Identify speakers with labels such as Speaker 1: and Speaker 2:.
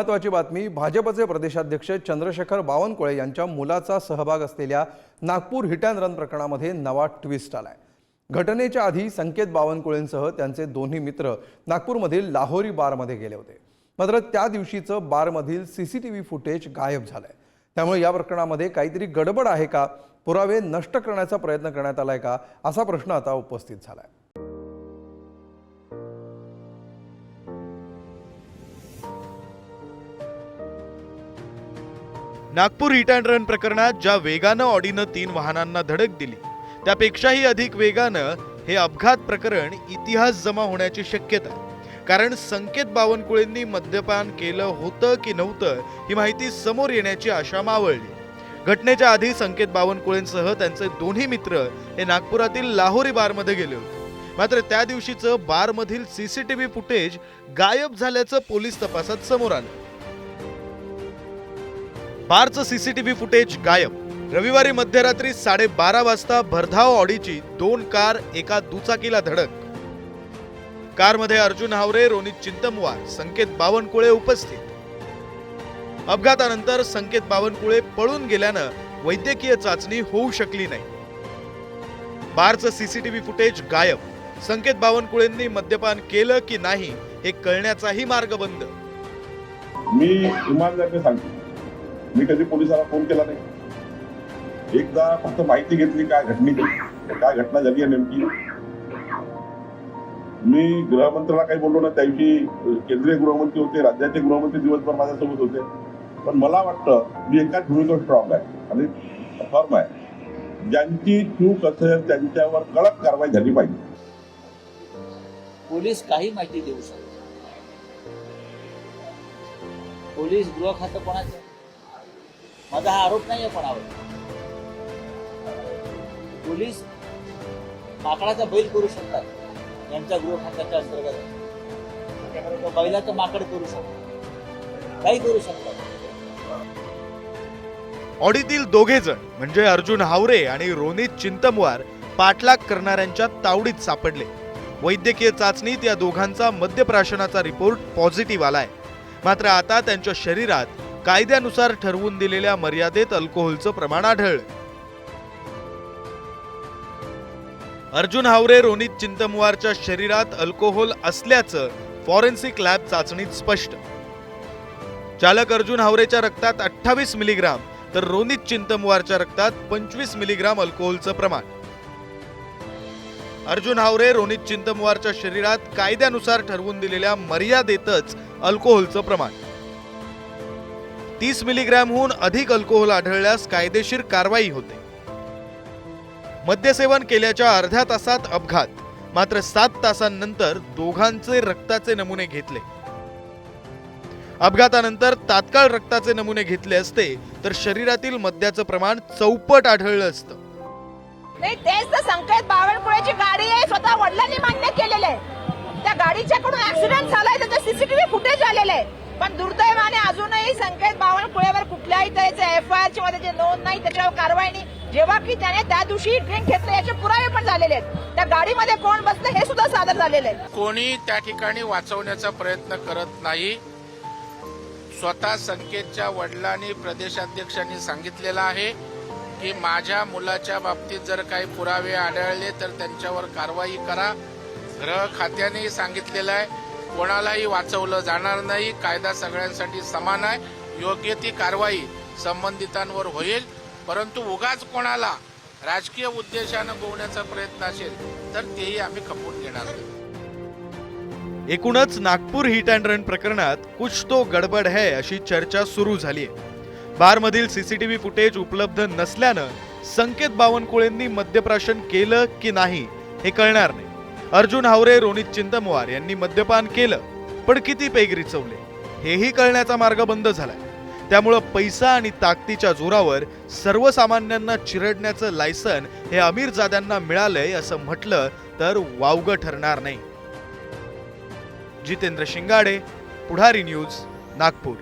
Speaker 1: महत्वाची बातमी भाजपचे प्रदेशाध्यक्ष चंद्रशेखर बावनकुळे यांच्या मुलाचा सहभाग असलेल्या नागपूर हिट अँड रन प्रकरणामध्ये नवा ट्विस्ट आलाय. घटनेच्या आधी संकेत बावनकुळेंसह त्यांचे दोन्ही मित्र नागपूरमधील लाहोरी बारमध्ये गेले होते. मात्र त्या दिवशीचं बारमधील सीसीटीव्ही फुटेज गायब झालंय. त्यामुळे या प्रकरणामध्ये काहीतरी गडबड आहे का? पुरावे नष्ट करण्याचा प्रयत्न करण्यात आलाय का? असा प्रश्न आता उपस्थित झालाय.
Speaker 2: नागपूर हिट अँड रन प्रकरणात ज्या वेगानं ऑडीनं तीन वाहनांना धडक दिली त्यापेक्षाही अधिक वेगानं हे अपघात प्रकरण इतिहास जमा होण्याची शक्यता. कारण संकेत बावनकुळेंनी मद्यपान केलं होतं की नव्हतं ही माहिती समोर येण्याची आशा मावळली. घटनेच्या आधी संकेत बावनकुळेंसह त्यांचे दोन्ही मित्र हे नागपुरातील लाहोरी बारमध्ये गेले होते. मात्र त्या दिवशीचं बारमधील सीसीटीव्ही फुटेज गायब झाल्याचं पोलीस तपासात समोर आलं. बारचं सीसीटीव्ही फुटेज गायब. रविवारी मध्यरात्री साडेबारा वाजता भरधाव ऑडीची दोन कार एका दुचाकीला धडक. कारमध्ये अर्जुन हावरे रोनित चिंतमवार संकेत बावनकुळे उपस्थित. अपघातानंतर संकेत बावनकुळे पळून गेल्यानं वैद्यकीय चाचणी होऊ शकली नाही. बारचं सीसीटीव्ही फुटेज गायब. संकेत बावनकुळेंनी मद्यपान केलं की नाही हे कळण्याचाही मार्ग बंद.
Speaker 3: मी सांगतो. मी कधी पोलिसाला फोन केला नाही. एकदा फक्त माहिती घेतली काय घटनेची काय घटना झाली आहे नेमकी? मी गृहमंत्र्याला काही बोललो ना त्याविषयी केंद्रीय गृहमंत्री होते राज्याचे गृहमंत्री दिवसभर माझ्यासोबत होते. पण मला वाटतं मी एकाच भूमिकेवर स्ट्रॉंग आहे आणि फर्म आहे. ज्यांची चूक असेल त्यांच्यावर कडक कारवाई झाली पाहिजे.
Speaker 4: पोलीस काही माहिती देऊ शकतात पोलीस गृह खातं कोणाचं? माझा हा आरोप नाही आहे कोणावर. पोलीस माकडाचा बैल करू शकतात यांच्या गृहखात्याच्या अंतर्गत. बैलाचं माकड करू शकतात काही करू शकतात.
Speaker 2: ऑडीतील दोघे जण म्हणजे अर्जुन हावरे आणि रोनित चिंतमवार पाठलाग करणाऱ्यांच्या तावडीत सापडले. वैद्यकीय चाचणीत या दोघांचा मद्यप्राशनाचा रिपोर्ट पॉझिटिव्ह आलाय. मात्र आता त्यांच्या शरीरात कायद्यानुसार ठरवून दिलेल्या मर्यादेत अल्कोहोलचं प्रमाण आढळलं अर्जुन हावरे रोनित चिंतमवारच्या शरीरात अल्कोहोल असल्याचं फॉरेन्सिक लॅब चाचणीत स्पष्ट. चालक अर्जुन हावरेच्या रक्तात अठ्ठावीस मिलीग्राम तर रोनित चिंतमवारच्या रक्तात पंचवीस मिलीग्राम अल्कोहोलचं प्रमाण. अर्जुन हावरे रोनित चिंतमवारच्या शरीरात कायद्यानुसार ठरवून दिलेल्या मर्यादेतच अल्कोहोलचं प्रमाण. तीस मिलीग्रॅमहून अधिक अल्कोहोल आढळल्यास कायदेशीर कारवाई होते. मद्यसेवन केल्याच्या अर्ध्या तासात अपघात. मात्र सात तासांनंतर दोघांचे रक्ताचे नमुने घेतले. अपघातानंतर तात्काळ रक्ताचे नमुने घेतले असते तर शरीरातील मद्याचं प्रमाण चौपट आढळलं असतं.
Speaker 5: नाही तेच तर संकेत. बावनकुळेची गाडी आहे स्वतः वडिलांनी मान्य केलेलं आहे. त्या गाडीच्याकडून ऍक्सिडेंट झालाय त्याचं सीसीटीव्ही फुटेज आलेलं आहे. पण दुर्दैव अजूनही संकेत बावनकुळेवर कुठल्याही तऱ्हेचे एफ आय आर ची मध्ये जे नोंद नाही त्याच्यावर कारवाई नाही जेव्हा की त्याने त्या दिवशी ड्रिंक घेतलं याचे पुरावे पण झालेले आहेत. त्या गाडीमध्ये कोण बसलं हे सुद्धा सादर झालेलं आहे
Speaker 6: कोणी त्या ठिकाणी वाचवण्याचा प्रयत्न करत नाही. स्वतः संकेतच्या वडिलांनी प्रदेशाध्यक्षांनी सांगितलेलं आहे की माझ्या मुलाच्या बाबतीत जर काही पुरावे आढळले तर त्यांच्यावर कारवाई करा. ग्रह खात्यानेही सांगितलेलं आहे कोणालाही वाचवलं जाणार नाही. कायदा सगळ्यांसाठी समान आहे. योग्य ती कारवाई संबंधितांवर होईल. परंतु उगाच कोणाला राजकीय उद्देशानं गोवण्याचा प्रयत्न असेल तर तेही आम्ही खपवून घेणार नाही.
Speaker 2: एकूणच नागपूर हिट अँड रन प्रकरणात कुछ तो गडबड है अशी चर्चा सुरू झाली आहे. बारमधील सीसीटीव्ही फुटेज उपलब्ध नसल्यानं संकेत बावनकुळेंनी मद्यप्राशन केलं की नाही हे कळणार नाही. अर्जुन हावरे रोनित चिंतमवार यांनी मद्यपान केलं पण किती पेगरी चवले हेही कळण्याचा मार्ग बंद झालाय. त्यामुळं पैसा आणि ताकदीच्या जोरावर सर्वसामान्यांना चिरडण्याचं लायसन हे अमीर जाद्यांना मिळालंय असं म्हटलं तर वावगं ठरणार नाही. जितेंद्र शिंगाडे पुढारी न्यूज नागपूर.